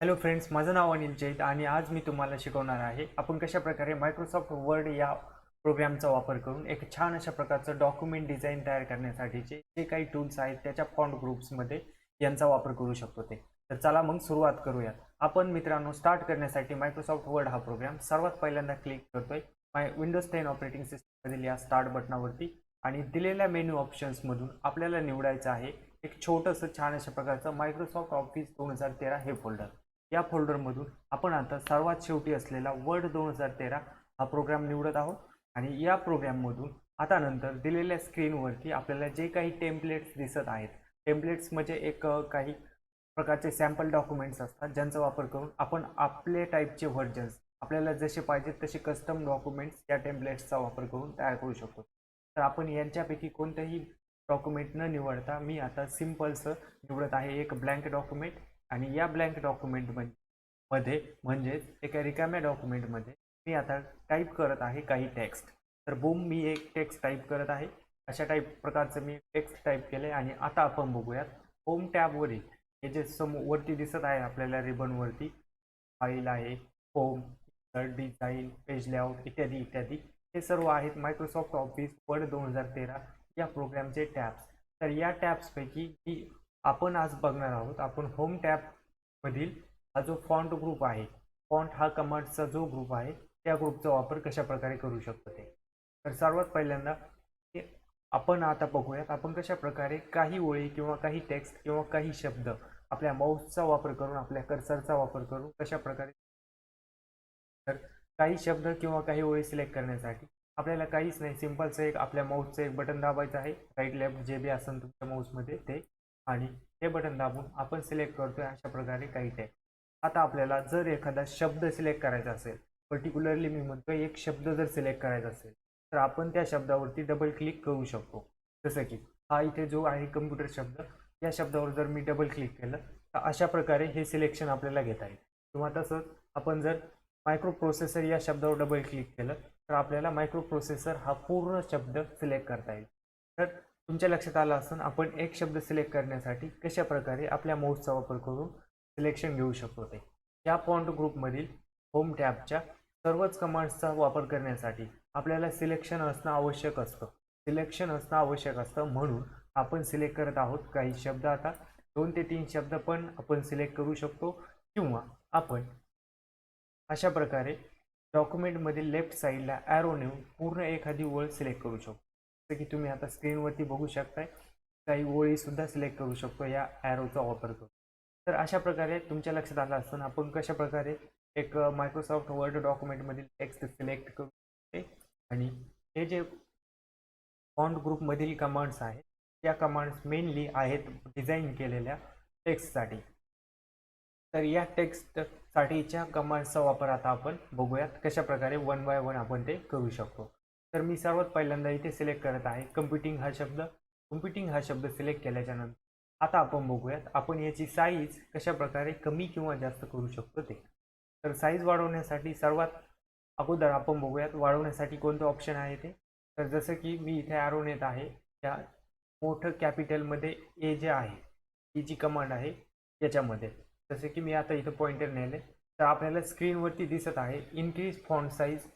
Hello friends माझं नाव अनिल जैत आणि आज मी तुम्हाला शिकवणार आहे. आपण कशा प्रकारे मायक्रोसॉफ्ट वर्ड या प्रोग्रामचा वापर करून एक छान अशा प्रकारचं डॉक्युमेंट डिझाईन तयार करण्यासाठीचे जे काही टूल्स आहेत त्याच्या फॉन्ट ग्रुप्समध्ये यांचा वापर करू शकतो ते. तर चला मग सुरुवात करूयात. आपण मित्रांनो स्टार्ट करण्यासाठी मायक्रोसॉफ्ट वर्ड हा प्रोग्राम सर्वात पहिल्यांदा क्लिक करतोय. माय विंडोज टेन ऑपरेटिंग सिस्टममधील या स्टार्ट बटनावरती आणि दिलेल्या मेन्यू ऑप्शन्समधून आपल्याला निवडायचं आहे एक छोटंसं छान अशा प्रकारचं मायक्रोसॉफ्ट ऑफिस दोन हजार तेरा हे फोल्डर या फोल्डरमधून आपण आता सर्वात शेवटी असलेला वर्ड दोन हजार तेरा हा प्रोग्राम निवडत आहोत. आणि या प्रोग्राममधून आता नंतर दिलेल्या स्क्रीनवरती आपल्याला जे काही टेम्पलेट्स दिसत आहेत टेम्पलेट्स म्हणजे एक काही प्रकारचे सॅम्पल डॉक्युमेंट्स असतात ज्यांचा वापर करून आपण आपले टाईपचे व्हर्जन्स आपल्याला जसे पाहिजेत तसे कस्टम डॉक्युमेंट्स या टेम्पलेट्सचा वापर करून तयार करू शकतो. तर आपण यांच्यापैकी कोणतंही डॉक्युमेंट न निवडता मी आता सिम्पलचं निवडत आहे. एक ब्लँक डॉक्युमेंट आणि या ब्लँक डॉक्युमेंटमध्ये म्हणजेच एका रिकाम्या डॉक्युमेंटमध्ये मी आता टाईप करत आहे काही टेक्स्ट तर बूम मी एक टेक्स्ट टाईप करत आहे. अशा टाईप प्रकारचं मी टेक्स्ट टाईप केले आणि आता आपण बघूयात होम टॅबवरील हे जे समोर वरती दिसत आहे आपल्याला रिबनवरती फाईल आहे होम डिझाईन पेज लेआउट इत्यादी इत्यादी. हे सर्व आहेत मायक्रोसॉफ्ट ऑफिस वर्ड दोन हजार तेरा या प्रोग्रामचे टॅब्स तर या टॅब्सपैकी ही आपण आज बघणार आहोत आपण होम टॅबमधील हा जो फॉन्ट ग्रुप आहे फॉन्ट हा कमांडचा जो ग्रुप आहे त्या ग्रुपचा वापर कशाप्रकारे करू शकतो ते. तर सर्वात पहिल्यांदा हे आपण आता बघूयात आपण कशा प्रकारे काही ओळी किंवा काही टेक्स्ट किंवा काही शब्द आपल्या माऊसचा वापर करून आपल्या कर्सरचा वापर करून कशाप्रकारे तर काही शब्द किंवा काही ओळी सिलेक्ट करण्यासाठी आपल्याला काहीच नाही सिम्पलचं एक आपल्या माऊसचं एक बटन दाबायचं आहे राईट लेफ्ट जे बी असेल तुमच्या माऊसमध्ये ते आणि हे बटन दाबून आपण सिलेक्ट करतोय अशा प्रकारे काही ते आता आपल्याला जर एखादा शब्द सिलेक्ट करायचा असेल पर्टिक्युलरली मी म्हणतोय एक शब्द जर सिलेक्ट करायचा असेल तर आपण त्या शब्दावरती डबल क्लिक करू शकतो. जसं की हा इथे जो आहे कम्प्युटर शब्द या शब्दावर जर मी डबल क्लिक केलं तर अशा प्रकारे हे सिलेक्शन आपल्याला घेता येईल. किंवा तसंच आपण जर मायक्रो प्रोसेसर या शब्दावर डबल क्लिक केलं तर आपल्याला मायक्रो प्रोसेसर हा पूर्ण शब्द सिलेक्ट करता येईल. तर तुमच्या लक्षात आलं असून आपण एक शब्द सिलेक्ट करण्यासाठी कशा प्रकारे आपल्या माऊसचा वापर करून सिलेक्शन घेऊ शकतो ते. या पॉइंट ग्रुपमधील होम टॅबच्या सर्वच कमांड्सचा वापर करण्यासाठी आपल्याला सिलेक्शन असणं आवश्यक असतं. सिलेक्शन असणं आवश्यक असतं म्हणून आपण सिलेक्ट करत आहोत काही शब्द आता. दोन ते तीन शब्द पण आपण सिलेक्ट करू शकतो किंवा आपण अशा प्रकारे डॉक्युमेंटमधील लेफ्ट साईडला ॲरो नेऊन पूर्ण एखादी ओळ सिलेक्ट करू शकतो. की तुम्ही आता स्क्रीनवरती बघू शकताय. काही ओळीसुद्धा सिलेक्ट करू शकतो या ॲरोचा वापर करून तर अशा प्रकारे तुमच्या लक्षात आलं असताना आपण कशा प्रकारे एक मायक्रोसॉफ्ट वर्ड डॉक्युमेंटमधील टेक्स्ट सिलेक्ट करू शकते आणि हे जे फॉन्ट ग्रुपमधील कमांड्स आहेत त्या कमांड्स मेनली आहेत डिझाईन केलेल्या टेक्स्टसाठी तर या टेक्स्टसाठीच्या कमांड्सचा वापर आता आपण बघूयात कशा प्रकारे वन बाय वन आपण ते करू शकतो. तर मी सर्वात पहिल्यांदा इथे सिलेक्ट करत आहे कम्प्युटिंग हा शब्द. कम्प्युटिंग हा शब्द सिलेक्ट केल्याच्यानंतर आता आपण बघूयात आपण याची साईज कशा प्रकारे कमी किंवा जास्त करू शकतो ते. तर साईज वाढवण्यासाठी सर्वात अगोदर आपण बघूयात वाढवण्यासाठी कोणतं ऑप्शन आहे ते. तर जसं की मी इथे ॲरो येत आहे त्या मोठं कॅपिटलमध्ये ए जे आहे ही जी कमांड आहे याच्यामध्ये. जसं की मी आता इथं पॉइंटर नेले तर आपल्याला स्क्रीनवरती दिसत आहे इन्क्रीज फॉन्ट साईज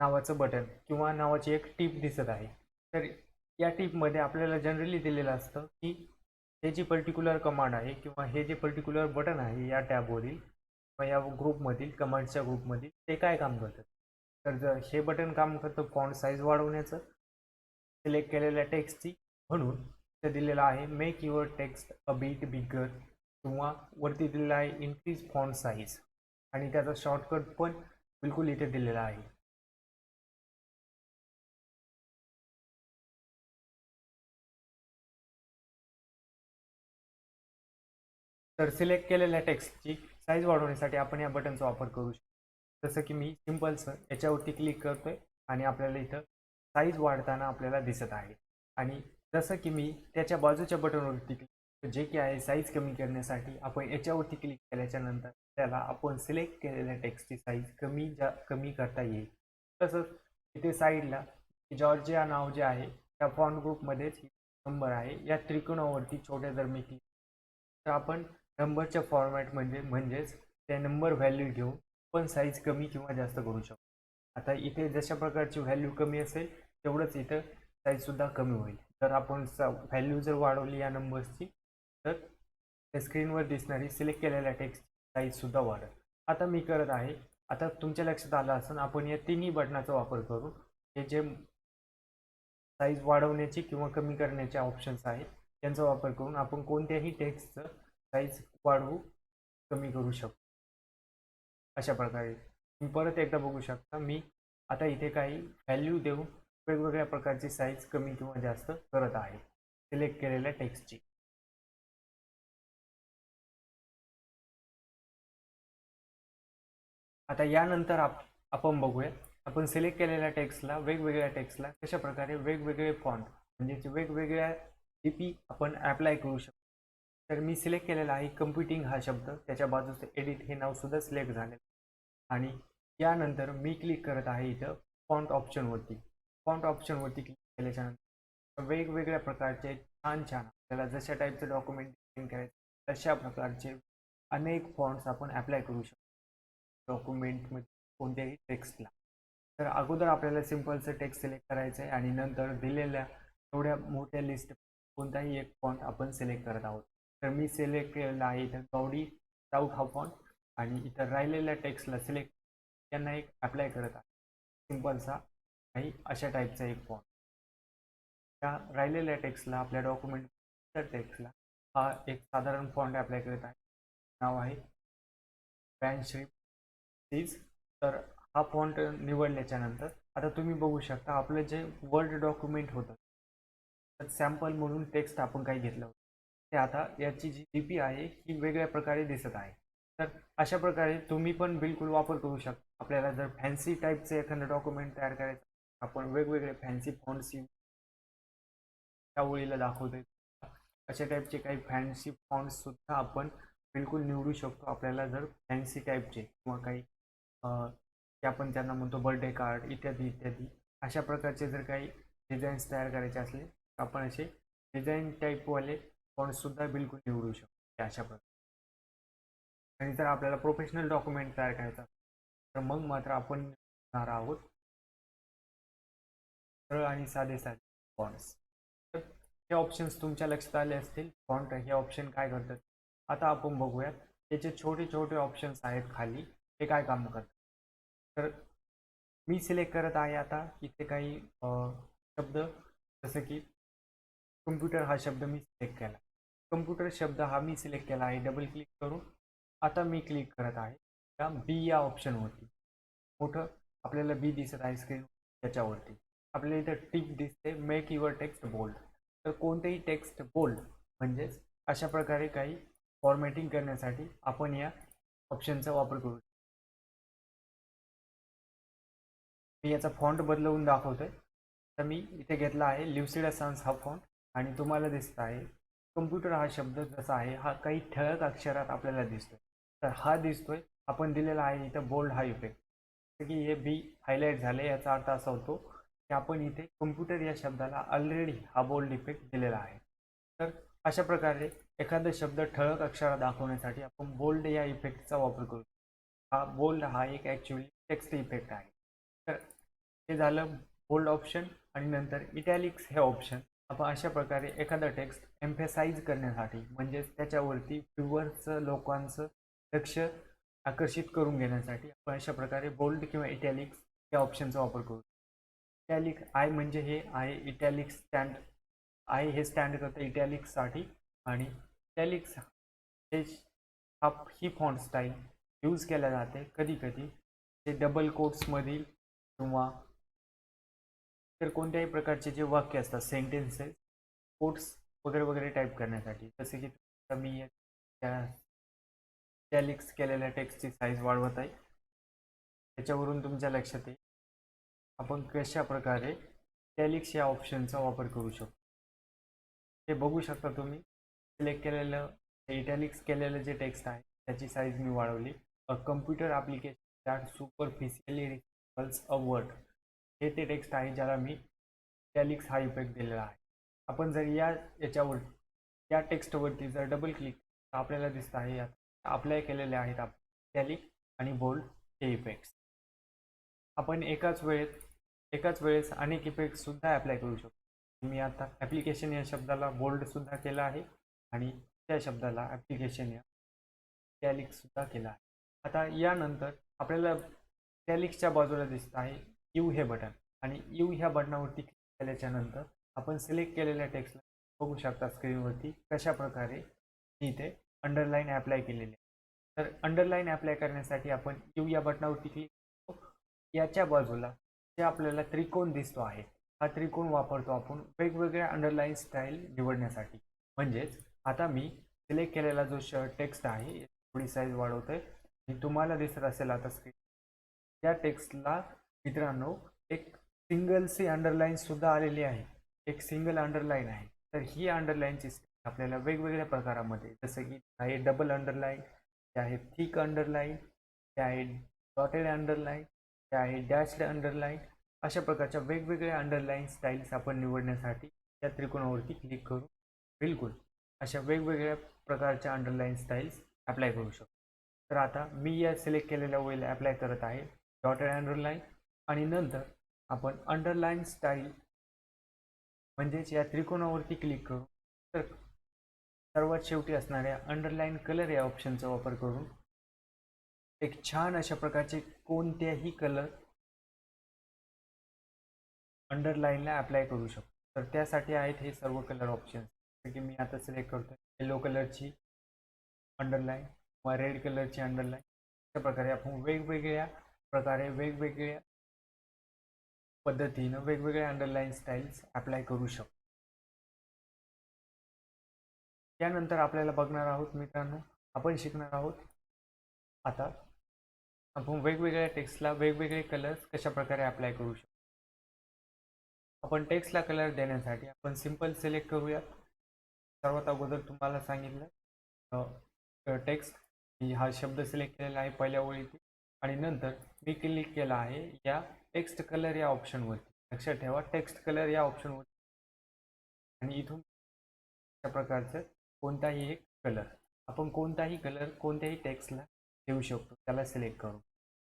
नावाचं बटन किंवा नावाची एक टीप दिसत आहे. तर या टीपमध्ये आपल्याला जनरली दिलेलं असतं की हे जी पर्टिक्युलर कमांड आहे किंवा हे जे पर्टिक्युलर बटन आहे या टॅबवरील किंवा या ग्रुपमधील कमांडच्या ग्रुपमधील ते काय काम करतं? तर जर हे बटन काम करतं फॉन्ट साईज वाढवण्याचं सिलेक्ट केलेल्या टेक्स्टची म्हणून ते दिलेलं आहे make your text a bit bigger किंवा वरती दिलेला आहे इन्क्रीज फॉन्ट साईज आणि त्याचा शॉर्टकट पण बिलकुल इथे दिलेला आहे. तर सिलेक्ट केलेल्या टेक्स्टची साईज वाढवण्यासाठी आपण या बटनचा वापर करू शकतो. जसं की मी सिम्पलचं याच्यावरती क्लिक करतो आहे आणि आपल्याला इथं साईज वाढताना आपल्याला दिसत आहे. आणि जसं की मी त्याच्या बाजूच्या बटनवरती क्लिक जे की आहे साईज कमी करण्यासाठी आपण याच्यावरती क्लिक केल्याच्यानंतर त्याला आपण सिलेक्ट केलेल्या टेक्स्टची साईज कमी जा कमी करता येईल. तसंच इथे साईडला जॉर्जिया नाव जे आहे त्या फॉन्ट ग्रुपमध्येच नंबर आहे. या त्रिकोणावरती छोट्या जर मी क्लिक तर आपण नंबरच्या फॉर्मॅट म्हणजे म्हणजेच ते नंबर व्हॅल्यू घेऊन पण साईज कमी किंवा जास्त करू शकतो. आता इथे जशा प्रकारची व्हॅल्यू कमी असेल तेवढंच इथं साईजसुद्धा कमी होईल. तर आपण व्हॅल्यू जर वाढवली या नंबर्सची तर त्या स्क्रीनवर दिसणारी सिलेक्ट केलेल्या टेक्स्ट साईजसुद्धा वाढेल. आता मी करत आहे आता तुमच्या लक्षात आलं असून आपण या तिन्ही बटनाचा वापर करू. हे जे साईज वाढवण्याची किंवा कमी करण्याचे ऑप्शन्स आहेत त्यांचा वापर करून आपण कोणत्याही टेक्स्टचं साईज वाढवू कमी करू शकतो अशा प्रकारे. तुम्ही परत एकदा बघू शकता मी आता इथे काही व्हॅल्यू देऊन वेगवेगळ्या प्रकारची साईज कमी किंवा जास्त करत आहे. सिलेक्ट केलेल्या टेक्स्टची आता यानंतर आप आपण बघूया. आपण सिलेक्ट केलेल्या टेक्स्टला वेगवेगळ्या टेक्स्टला कशा प्रकारे वेगवेगळे फॉन्ट म्हणजे वेगवेगळ्या लिपी आपण ॲप्लाय करू शकतो. तर मी सिलेक्ट केलेला आहे कम्प्युटिंग हा शब्द. त्याच्या बाजूचं एडिट हे नावसुद्धा सिलेक्ट झाले आणि यानंतर मी क्लिक करत आहे इथं फॉन्ट ऑप्शनवरती फॉन्ट ऑप्शनवरती क्लिक केल्याच्यानंतर वेगवेगळ्या प्रकारचे छान छान आपल्याला जशा टाईपचं डॉक्युमेंट डिझाईन करायचं तशा प्रकारचे अनेक फॉन्ट्स आपण ॲप्लाय करू शकतो. डॉक्युमेंटमध्ये कोणत्याही टेक्स्टला तर अगोदर आपल्याला सिम्पलचं टेक्स्ट सिलेक्ट करायचं आहे आणि नंतर दिलेल्या एवढ्या मोठ्या लिस्ट कोणताही एक फॉन्ट आपण सिलेक्ट करत आहोत. तर मी सिलेक्ट केलेला आहे इथं गौडी साऊथ हा आणि इथं राहिलेल्या टेक्स्टला सिलेक्ट त्यांना एक अप्लाय करत आहे. सिम्पलचा काही अशा टाईपचा एक फॉर्म त्या राहिलेल्या टेक्स्टला आपल्या डॉक्युमेंट टेक्स्टला हा एक साधारण फॉन्ट अप्लाय करत आहे. नाव आहे पॅन श्रीप सीज तर हा फॉन्ट निवडल्याच्या नंतर आता तुम्ही बघू शकता आपलं जे वर्ड डॉक्युमेंट होतं तर सॅम्पल म्हणून टेक्स्ट आपण काही घेतलं होतं. ते आता याची जी लिपी आहे ही वेगळ्या प्रकारे दिसत आहे. तर अशा प्रकारे तुम्ही पण बिलकुल वापर करू शकता आपल्याला जर फॅन्सी टाईपचं एखादं डॉक्युमेंट तयार करायचं आपण वेगवेगळे फॅन्सी फॉन्ट्स त्या ओळीला दाखवतोय. अशा टाईपचे काही फॅन्सी फॉन्ट्स सुद्धा आपण बिलकुल निवडू शकतो. आपल्याला जर फॅन्सी टाईपचे किंवा काही आपण त्यांना म्हणतो बर्थडे कार्ड इत्यादी इत्यादी अशा प्रकारचे जर काही डिझाईन्स तयार करायचे असले तर आपण असे डिझाईन टाईपवाले फॉन्टसुद्धा बिलकुल निवडू शकतो अशा प्रकारे आणि जर आपल्याला प्रोफेशनल डॉक्युमेंट तयार करायचा तर मग मात्र आपण निवडणार आहोत. सरळ आणि साधे साधे फॉन्ट्स तर हे ऑप्शन्स तुमच्या लक्षात आले असतील फॉन्ट हे ऑप्शन काय करतात? आता आपण बघूयात त्याचे छोटे छोटे ऑप्शन्स आहेत खाली ते काय काम करतात? तर मी सिलेक्ट करत आहे आता इथे काही शब्द जसं की कम्प्युटर हा शब्द मी सिलेक्ट केला. कम्प्युटर शब्द हा मी सिलेक्ट केला आहे. डबल क्लिक करून आता मी क्लिक करत आहे. त्या बी या ऑप्शनवरती मोठं आपल्याला बी दिसत आहे स्क्रीन त्याच्यावरती. आपल्याला इथं टिक दिसते. मेक युअर टेक्स्ट बोल्ड तर कोणतेही टेक्स्ट बोल्ड म्हणजेच अशा प्रकारे काही फॉर्मॅटिंग करण्यासाठी आपण या ऑप्शनचा वापर करू. मी याचा फॉन्ट बदलवून दाखवतोय. तर मी इथे घेतला आहे. लिवसिडा सन्स हा फॉन्ट आणि तुम्हाला दिसत आहे कम्प्युटर हा शब्द जसा आहे हा काही ठळक अक्षरात आपल्याला दिसतोय. तर हा दिसतोय आपण दिलेला आहे इथं बोल्ड हा इफेक्ट की हे बी हायलाईट झाले याचा अर्थ असा होतो की आपण इथे कम्प्युटर या शब्दाला ऑलरेडी हा बोल्ड इफेक्ट दिलेला आहे. तर अशा प्रकारे एखादा शब्द ठळक अक्षरात दाखवण्यासाठी आपण बोल्ड या इफेक्टचा वापर करू. हा बोल्ड हा एक ॲक्च्युली टेक्स्ट इफेक्ट आहे. तर हे झालं बोल्ड ऑप्शन आणि नंतर इटॅलिक्स हे ऑप्शन आपण अशा प्रकारे एखादा टेक्स्ट एम्फेसाईज करण्यासाठी म्हणजेच त्याच्यावरती व्ह्युअर्सचं लोकांचं लक्ष आकर्षित करून घेण्यासाठी आपण अशा प्रकारे बोल्ड किंवा इटॅलिक्स या ऑप्शनचा वापर करू. इटॅलिक आय म्हणजे हे आय इटॅलिक्स स्टँड आय हे स्टँड करतं इटॅलिक्ससाठी आणि इटॅलिक्स हे हा ही फॉन्ट स्टाईल यूज केल्या जाते कधी कधी ते डबल कोट्समधील किंवा तर कोणत्याही प्रकारचे जे वाक्य असतात सेंटेन्सेस कोट्स वगैरे वगैरे टाईप करण्यासाठी जसे की मी त्या टॅलिक्स केलेल्या टेक्स्टची साईज वाढवत आहे. त्याच्यावरून तुमच्या लक्षात येईल. आपण कशा प्रकारे टॅलिक्स या ऑप्शनचा वापर करू शकतो. हे बघू शकता तुम्ही. सिलेक्ट केलेलं इटॅलिक्स केलेलं जे टेक्स्ट आहे त्याची साईज मी वाढवली. A computer application that superficially recalls a word हे ते टेक्स्ट आहे ज्याला मी टॅलिक्स हा इफेक्ट दिलेला आहे. आपण जर या याच्यावर या टेक्स्टवरती जर डबल क्लिक तर आपल्याला दिसत आहे यात अप्लाय केलेले आहेत आप इटॅलिक आणि बोल्ड हे इफेक्ट्स आपण एकाच वेळेत एकाच वेळेस अनेक इफेक्ट सुद्धा अप्लाय करू शकतो. मी आता ॲप्लिकेशन या शब्दाला बोल्ड सुद्धा केला आहे आणि त्या शब्दाला ॲप्लिकेशन या टॅलिकसुद्धा केला आहे. आता यानंतर आपल्याला टॅलिक्सच्या बाजूला दिसत आहे यू हे बटन आणि यू ह्या बटनावरती क्लिक केल्याच्यानंतर आपण सिलेक्ट केलेल्या टेक्स्टला बघू शकता स्क्रीनवरती कशा प्रकारे मी इथे अंडरलाईन अप्लाय केलेली आहे. तर अंडरलाईन अप्लाय करण्यासाठी आपण यू या बटनावरती क्लिक करतो. याच्या बाजूला जे आपल्याला त्रिकोण दिसतो आहे हा त्रिकोण वापरतो आपण वेगवेगळ्या अंडरलाईन स्टाईल निवडण्यासाठी. म्हणजेच आता मी सिलेक्ट केलेला जो श टेक्स्ट आहे थोडी साईज वाढवतोय. आणि तुम्हाला दिसत असेल आता स्क्रीन या टेक्स्टला मित्रांनो एक सिंगल सी अंडरलाईन सुद्धा आलेली आहे. एक सिंगल अंडरलाईन आहे. तर ही अंडरलाईनची आपल्याला वेगवेगळ्या प्रकारामध्ये जसं की आहे डबल अंडरलाईन ते आहे थिक अंडरलाईन ते आहे डॉटेड अंडरलाईन ते आहे डॅशड अंडरलाईन अशा प्रकारच्या वेगवेगळ्या अंडरलाईन स्टाईल्स आपण निवडण्यासाठी त्या त्रिकोणावरती क्लिक करू बिलकुल अशा वेगवेगळ्या प्रकारच्या अंडरलाईन स्टाईल्स अप्लाय करू शकतो. तर आता मी या सिलेक्ट केलेल्या वेळेला अप्लाय करत आहे. डॉटेड अंडरलाईन आणि नंतर आपण अंडरलाईन स्टाईल म्हणजेच या त्रिकोणावरती क्लिक करू. तर सर्वात शेवटी असणाऱ्या अंडरलाईन कलर या ऑप्शनचा वापर करून एक छान अशा प्रकारचे कोणत्याही कलर अंडरलाईनला अप्लाय करू शकतो. तर त्यासाठी आहेत हे सर्व कलर ऑप्शन जसं की मी आता सिलेक्ट करतो येलो कलरची अंडरलाईन किंवा रेड कलरची अंडरलाईन अशा प्रकारे आपण वेगवेगळ्या प्रकारे वेगवेगळ्या पद्धतीनं वेगवेगळ्या अंडरलाईन स्टाईल्स अप्लाय करू शकतो. त्यानंतर आपल्याला बघणार आहोत मित्रांनो आपण शिकणार आहोत आता आपण वेगवेगळ्या टेक्स्टला वेगवेगळे कलर्स कशा प्रकारे अप्लाय करू शकतो. आपण टेक्स्टला कलर देण्यासाठी आपण सिंपल सिलेक्ट करूयात. सर्वात अगोदर तुम्हाला सांगितलं टेक्स्ट हा शब्द सिलेक्ट केलेला आहे पहिल्या ओळीत. आणि नंतर मी क्लिक केला आहे या टेक्स्ट कलर या ऑप्शनवरती. लक्षात ठेवा टेक्स्ट कलर या ऑप्शनवरती. आणि इथून अशा प्रकारचं कोणताही एक कलर. आपण कोणताही कलर कोणत्याही टेक्स्टला देऊ शकतो त्याला सिलेक्ट करू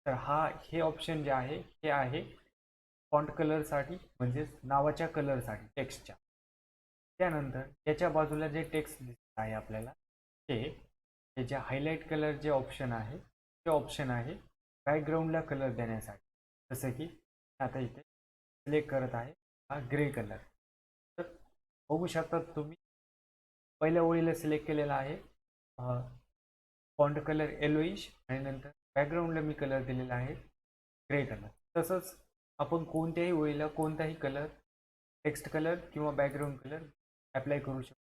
तर हा हे ऑप्शन जे आहे हे आहे फॉन्ट कलरसाठी म्हणजेच नावाच्या कलरसाठी टेक्स्टच्या. त्यानंतर याच्या बाजूला जे टेक्स्ट दिसत आहे आपल्याला ते त्याचे हायलाईट कलर जे ऑप्शन आहे ते ऑप्शन आहे बॅकग्राऊंडला कलर देण्यासाठी. जसं की आता इथे सिलेक्ट करत आहे हा ग्रे कलर तर बघू शकता तुम्ही पहिल्या ओळीला सिलेक्ट केलेला आहे फॉन्ट कलर येलोईश आणि नंतर बॅकग्राऊंडला मी कलर दिलेला आहे ग्रे कलर तसंच आपण कोणत्याही ओळीला कोणताही कलर टेक्स्ट कलर किंवा बॅकग्राऊंड कलर अप्लाय करू शकतो.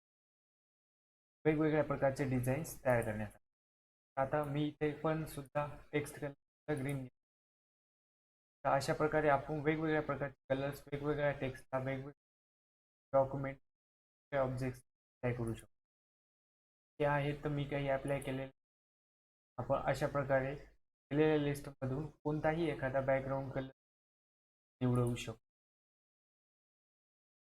वेगवेगळ्या प्रकारचे डिझाईन्स तयार करण्यासाठी. आता मी इथे पण सुद्धा टेक्स्ट कलर ग्रीन तर अशा प्रकारे आपण वेगवेगळ्या प्रकारचे कलर्स वेगवेगळ्या टेक्स्टला वेगवेगळे डॉक्युमेंट ऑब्जेक्ट्स अप्लाय करू शकतो. ते आहेत तर मी काही अप्लाय केलेले. आपण अशा प्रकारे केलेल्या लिस्टमधून कोणताही एखादा बॅकग्राऊंड कलर निवडवू शकतो.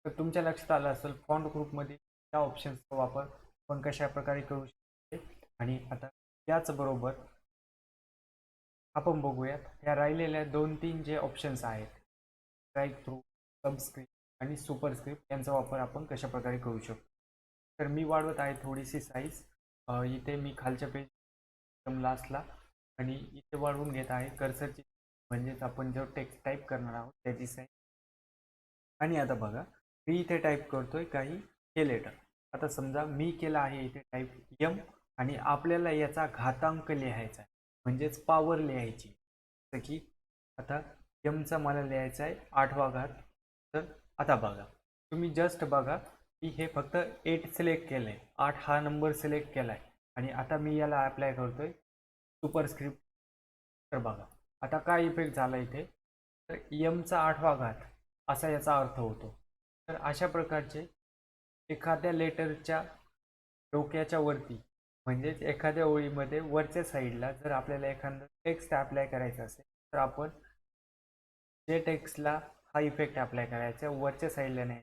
तर तुमच्या लक्षात आलं असेल फॉन्ट ग्रुपमध्ये त्या ऑप्शन्सचा वापर आपण कशा प्रकारे करू शकतो? आणि आता त्याचबरोबर आपण बघूयात. या राहिलेल्या दोन तीन जे ऑप्शन्स आहेत स्ट्राईक थ्रू सबस्क्रिप्ट आणि सुपरस्क्रिप्ट यांचा वापर आपण कशा प्रकारे करू शकतो? तर मी वाढवत आहे थोडीशी साईज इथे मी खालच्या पेज लास्टला आणि इथे वाढवून घेत आहे कर्सरची म्हणजेच आपण जो टेक्स्ट टाईप करणार आहोत त्याची साईज आणि आता बघा मी इथे टाईप करतोय काही हे लेटर आता समजा मी केलं आहे इथे टाईप यम आणि आपल्याला याचा घातांक लिहायचा आहे. म्हणजेच पावर लिहायची. जसं की आता यमचा मला लिहायचा आहे आठवा घात. तर आता बघा तुम्ही जस्ट बघा की हे फक्त एट सिलेक्ट केलं आहे आठ हा नंबर सिलेक्ट केला आहे आणि आता मी याला अप्लाय करतोय सुपरस्क्रिप्ट तर बघा आता काय इफेक्ट झाला इथे? तर यमचा आठवा घात असा याचा अर्थ होतो. तर अशा प्रकारचे एखाद्या लेटरच्या डोक्याच्या वरती म्हणजेच एखाद्या ओळीमध्ये वरच्या साईडला जर आपल्याला एखादं टेक्स्ट अप्लाय करायचं असेल तर आपण जे टेक्स्टला हा इफेक्ट अप्लाय करायचा वरच्या साईडला नाही.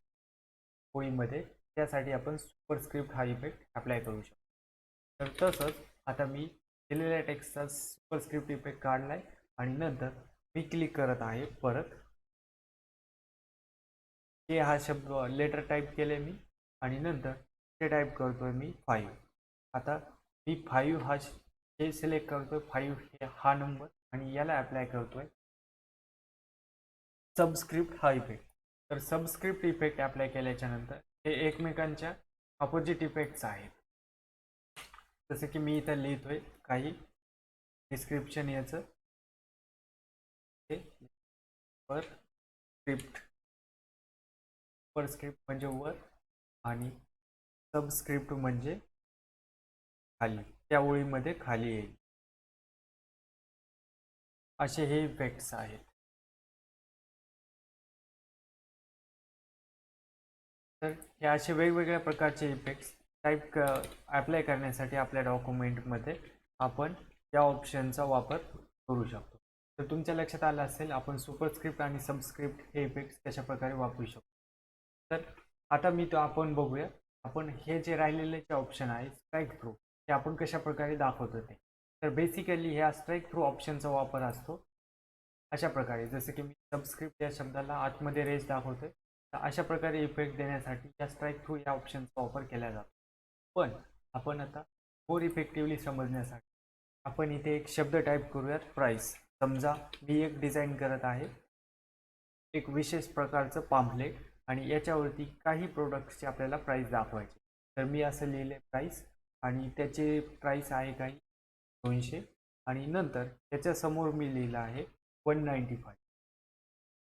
ओळीमध्ये त्यासाठी आपण सुपरस्क्रिप्ट हा इफेक्ट अप्लाय करू शकतो. तर तसंच आता मी दिलेल्या टेक्स्टचा सुपरस्क्रिप्ट इफेक्ट काढलाय आणि नंतर मी क्लिक करत आहे परत. के हा शब्द लेटर टाईप केले मी आणि नंतर ते टाईप करतोय मी फाईव्ह आता मी फाईव्ह हा हे सिलेक्ट करतोय फाईव्ह हे हा नंबर आणि याला अप्लाय करतोय. सबस्क्रिप्ट हा इफेक्ट तर सबस्क्रिप्ट इफेक्ट अप्लाय केल्याच्यानंतर हे एकमेकांच्या अपोजिट इफेक्ट्स आहेत. जसं की मी इथं लिहितोय काही डिस्क्रिप्शन याचं. वर स्क्रिप्ट वर स्क्रिप्ट म्हणजे वर आणि सबस्क्रिप्ट म्हणजे खाली त्या ओळीमध्ये खाली येईल. असे हे इफेक्ट्स आहेत. तर हे असे वेगवेगळ्या प्रकारचे इफेक्ट्स टाईप क अप्लाय करण्यासाठी आपल्या डॉक्युमेंटमध्ये आपण या ऑप्शनचा वापर करू शकतो. तर तुमच्या लक्षात आलं असेल आपण सुपरस्क्रिप्ट आणि सबस्क्रिप्ट हे इफेक्ट्स कशाप्रकारे वापरू शकतो? तर आता मी तो आपण बघूया. आपण हे जे राहिलेले जे ऑप्शन आहे स्ट्राईक थ्रू हे आपण कशा प्रकारे दाखवतो ते. तर बेसिकली ह्या स्ट्राईक थ्रू ऑप्शनचा वापर असतो. अशा प्रकारे. जसं की मी सबस्क्रिप्ट या शब्दाला आतमध्ये रेज दाखवतोय. तर अशा प्रकारे इफेक्ट देण्यासाठी या स्ट्राईक थ्रू या ऑप्शनचा वापर केला जातो. पण आपण आता मोर इफेक्टिव्हली समजण्यासाठी आपण इथे एक शब्द टाईप करूयात प्राईस समजा मी एक डिझाईन करत आहे. एक विशेष प्रकारचं पाम्पलेट आणि याच्यावरती काही प्रोडक्ट्सची आपल्याला प्राईस दाखवायची. तर मी असं लिहिले प्राईस आणि त्याचे प्राईस आहे काही दोनशे. आणि नंतर त्याच्यासमोर मी लिहिलं आहे वन नाईंटी फाय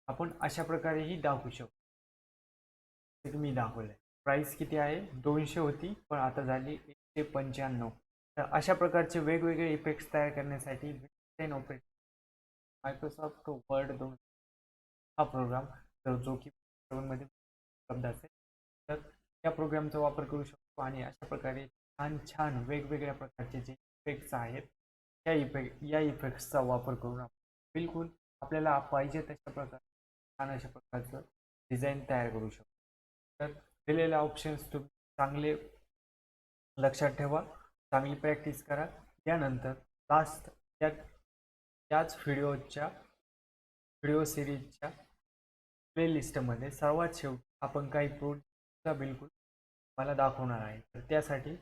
आपण अशा प्रकारेही दाखवू शकतो. ते तुम्ही दाखवलं आहे प्राईस किती आहे? दोनशे होती पण आता झाली एकशे पंच्याण्णव. तर अशा प्रकारचे वेगवेगळे इफेक्ट्स तयार करण्यासाठी टेन ऑपरेट मायक्रोसॉफ्ट वर्ड दोन हा प्रोग्राम तर जो की मध्ये उपलब्ध असेल. तर या प्रोग्रामचा वापर करू शकतो आणि अशा प्रकारे छान छान वेगवेगळ्या प्रकारचे जे इफेक्ट्स आहेत त्या इफेक्ट या इफेक्ट्सचा वापर करून आपण बिलकुल आपल्याला पाहिजे तशा प्रकारे छान अशा प्रकारचं डिझाईन तयार करू शकतो. तर दिलेले ऑप्शन्स तुम्ही चांगले लक्षात ठेवा चांगली प्रॅक्टिस करा. त्यानंतर लास्ट त्या त्याच व्हिडिओच्या व्हिडिओ सिरीजच्या प्लेलिस्टमध्ये सर्वात शेवटी आपण काही प्रोडक्टचा बिलकुल मला दाखवणार आहे. तर त्यासाठी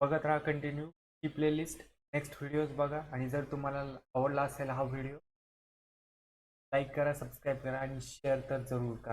बघत राहा कंटिन्यू ही प्लेलिस्ट नेक्स्ट व्हिडिओज बघा. आणि जर तुम्हाला आवडला असेल हा व्हिडिओ लाईक करा सबस्क्राईब करा आणि शेअर तर जरूर करा.